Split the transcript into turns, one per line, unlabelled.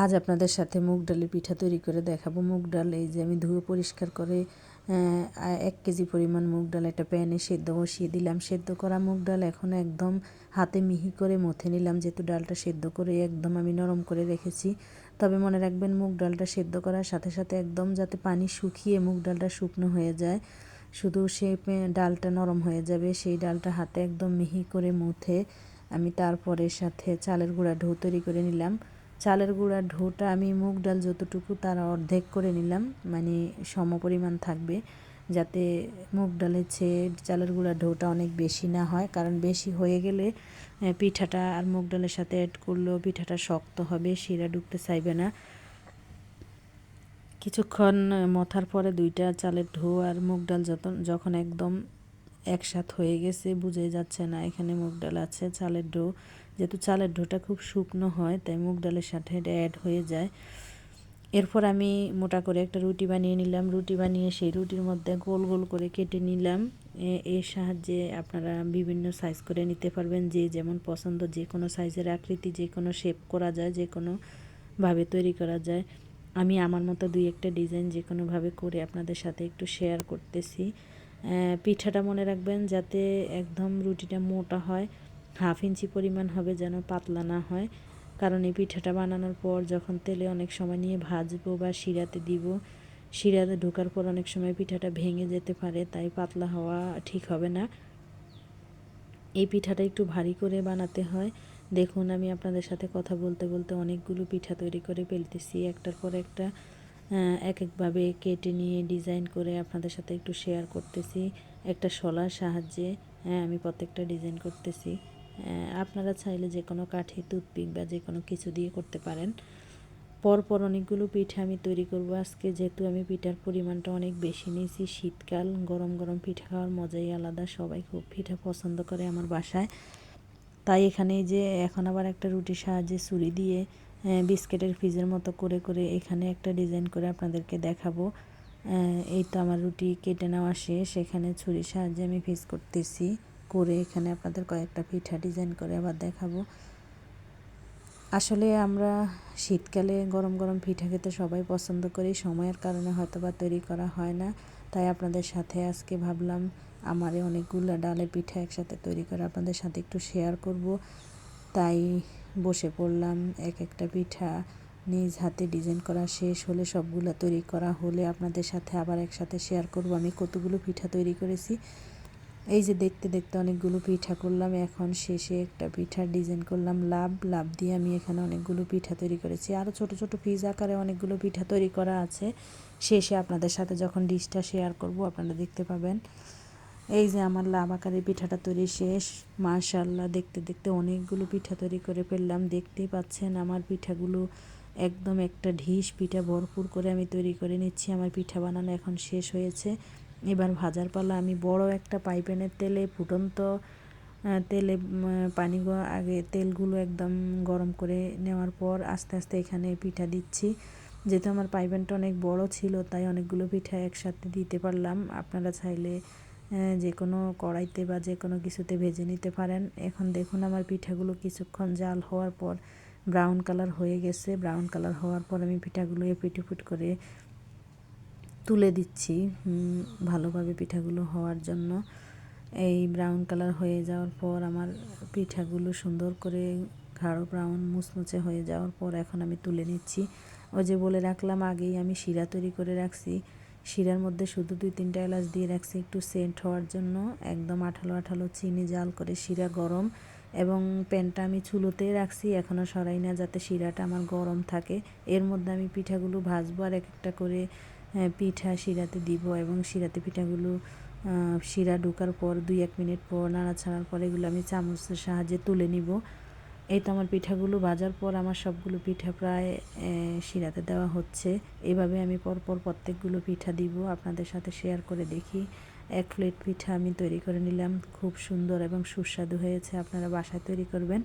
আজ আপনাদের সাথে মুগ ডালের পিঠা তৈরি করে দেখাবো। মুগ ডাল এই যে আমি ধুয়ে পরিষ্কার করে এক কেজি পরিমাণ মুগ ডাল একটা প্যানে সেদ্ধ বসিয়ে দিলাম। সেদ্ধ করা মুগ ডাল এখন একদম হাতে মিহি করে মথে নিলাম, যেহেতু ডালটা সেদ্ধ করে একদম আমি নরম করে রেখেছি। তবে মনে রাখবেন, মুগ ডালটা সেদ্ধ করার সাথে সাথে একদম যাতে পানি শুকিয়ে মুগ ডালটা শুকনো হয়ে যায়, শুধু সে ডালটা নরম হয়ে যাবে, সেই ডালটা হাতে একদম মিহি করে মুথে আমি তারপরে সাথে চালের গুঁড়া ঢৌ তৈরি করে নিলাম। চালের গুঁড়ার ঢোটা, আমি মুগ ডাল যতটুকু তার অর্ধেক করে নিলাম মানে সম পরিমাণ থাকবে, যাতে মুগ ডালের চেয়ে চালের গুঁড়ার ঢোটা অনেক বেশি না হয়, কারণ বেশি হয়ে গেলে পিঠাটা আর মুগ ডালের সাথে অ্যাড করলেও পিঠাটা শক্ত হবে, শিরা ঢুকতে চাইবে না। কিছুক্ষণ মথার পরে দুইটা চালের ঢো আর মুগ ডাল যত যখন একদম একসাথ হয়ে গেছে বুঝে যাচ্ছে না, এখানে মুগ ডাল আছে, চালের ডো যেহেতু চালের ডোটা খুব শুকনো হয়, তাই মুগ ডালের সাথে এটা অ্যাড হয়ে যায়। এরপর আমি মোটা করে একটা রুটি বানিয়ে নিলাম। রুটি বানিয়ে সেই রুটির মধ্যে গোল গোল করে কেটে নিলাম। এর সাহায্যে আপনারা বিভিন্ন সাইজ করে নিতে পারবেন। যে যেমন পছন্দ, যে কোনো সাইজের আকৃতি, যে কোনো শেপ করা যায়, যে কোনোভাবে তৈরি করা যায়। আমি আমার মতো দুই একটা ডিজাইন যে কোনোভাবে করে আপনাদের সাথে একটু শেয়ার করতেছি। পিঠাটা মনে রাখবেন যাতে একদম রুটিটা মোটা হয়। হাফ ইঞ্চি পরিমাণ হবে যেন পাতলা না হয়। কারণ এই পিঠাটা বানানোর পর যখন তেলে অনেক সময় নিয়ে ভাজবো বা শিরাতে দিব, শিরাতে ঢোকার পর অনেক সময় পিঠাটা ভেঙে যেতে পারে, তাই পাতলা হওয়া ঠিক হবে না। এই পিঠাটা একটু ভারী করে বানাতে হয়। দেখুন, আমি আপনাদের সাথে কথা বলতে বলতে অনেকগুলো পিঠা তৈরি করে ফেলতেছি। একটার পর একটা এক একভাবে কেটে নিয়ে ডিজাইন করে আপনাদের সাথে একটু শেয়ার করতেছি। একটা শলার সাহায্যে হ্যাঁ আমি প্রত্যেকটা ডিজাইন করতেছি। আপনারা চাইলে যে কোনো কাঠি, টুথপিক বা যে কোনো কিছু দিয়ে করতে পারেন। পরপর অনেকগুলো পিঠা আমি তৈরি করব। আজকে যেহেতু আমি পিঠার পরিমাণটা অনেক বেশি নিয়েছি, শীতকাল, গরম গরম পিঠা খাওয়ার মজাই আলাদা। সবাই খুব পিঠা পছন্দ করে আমার বাসায়। তাই এখানে যে এখন আবার একটা রুটির সাহায্যে ছুরি দিয়ে বিস্কিটের ফ্রিজের মতো করে করে এখানে একটা ডিজাইন করে আপনাদেরকে দেখাবো। এই তো আমার রুটি কেটে নেওয়া শেষ। এখানে ছুরির সাহায্যে আমি ফিস করতেছি। করে এখানে আপনাদের কয়েকটা পিঠা ডিজাইন করে আবার দেখাবো। আসলে আমরা শীতকালে গরম গরম পিঠা খেতে সবাই পছন্দ করি, সময়ের কারণে হয়তো বা তৈরি করা হয় না। তাই আপনাদের সাথে আজকে ভাবলাম আমারে অনেকগুলো ডালের পিঠা একসাথে তৈরি করে আপনাদের সাথে একটু শেয়ার করব। তাই বসে পড়লাম, এক একটা পিঠা নিজ হাতে ডিজাইন করা শেষ হলে সবগুলো তৈরি করা হলে আপনাদের সাথে আবার একসাথে শেয়ার করব। আমি কতগুলো পিঠা তৈরি করেছি এই যে দেখতে দেখতে অনেকগুলো পিঠা করলাম, এখন শেষে একটা পিঠার ডিজাইন করলাম, লাভ লাভ দিয়ে আমি এখানে অনেকগুলো পিঠা তৈরি করেছি। আরও ছোট ছোট পিস আকারে অনেকগুলো পিঠা তৈরি করা আছে। শেষে আপনাদের সাথে যখন ডিশটা শেয়ার করব, আপনারা দেখতে পাবেন। এই যে আমার লাভ আকারে পিঠাটা তৈরি শেষ। মাশাল্লাহ দেখতে দেখতে অনেকগুলো পিঠা তৈরি করে ফেললাম। দেখতেই পাচ্ছেন আমার পিঠাগুলো একদম একটা ঢিস পিঠা ভরপুর করে আমি তৈরি করে নিচ্ছি। আমার পিঠা বানানো এখন শেষ হয়েছে। এবার ভাজার পালা আমি বড় একটা পাইপেনের তেলে, ফুটন্ত তেলে পানি আগে তেলগুলো একদম গরম করে নেওয়ার পর আস্তে আস্তে এখানে পিঠা দিচ্ছি। যেহেতু আমার পাইপেনটা অনেক বড় ছিল, তাই অনেকগুলো পিঠা একসাথে দিতে পারলাম। আপনারা চাইলে যে কোনো কড়াইতে বা যে কোনো কিছুতে ভেজে নিতে পারেন। এখন দেখুন আমার পিঠাগুলো কিছুক্ষণ জাল হওয়ার পর ব্রাউন কালার হয়ে গেছে। ব্রাউন কালার হওয়ার পর আমি পিঠাগুলো এপিটুপিট করে তুলে দিচ্ছি ভালোভাবে পিঠাগুলো হওয়ার জন্য। এই ব্রাউন কালার হয়ে যাওয়ার পর আমার পিঠাগুলো সুন্দর করে গাঢ় ব্রাউন মুচমুচে হয়ে যাওয়ার পর এখন আমি তুলে নিচ্ছি। ওই যে বলে রাখলাম আগেই, আমি শিরা তৈরি করে রাখছি। শিরার মধ্যে শুধু দুই তিনটা এলাচ দিয়ে রাখছি একটু সেন্ট হওয়ার জন্য। একদম আঠালো আঠালো চিনি জাল করে শিরা গরম। এবং প্যানটা আমি চুলোতে রাখছি, এখনও সরাই না যাতে শিরাটা আমার গরম থাকে। এর মধ্যে আমি পিঠাগুলো ভাজবো আর এক একটা করে পিঠা শিরাতে দিব এবং শিরাতে পিঠাগুলো শিরা ঢোকার পর দুই এক মিনিট পর নাড়াছাড়ার পর এগুলো আমি চামচের সাহায্যে তুলে নিব। এই তো আমার পিঠাগুলো ভাজার পর আমার সবগুলো পিঠা প্রায় শিরাতে দেওয়া হচ্ছে। এভাবে আমি পরপর প্রত্যেকগুলো পিঠা দিব। আপনাদের সাথে শেয়ার করে দেখি। এক প্লেট পিঠা আমি তৈরি করে নিলাম। খুব সুন্দর এবং সুস্বাদু হয়েছে। আপনারা বাসায় তৈরি করবেন।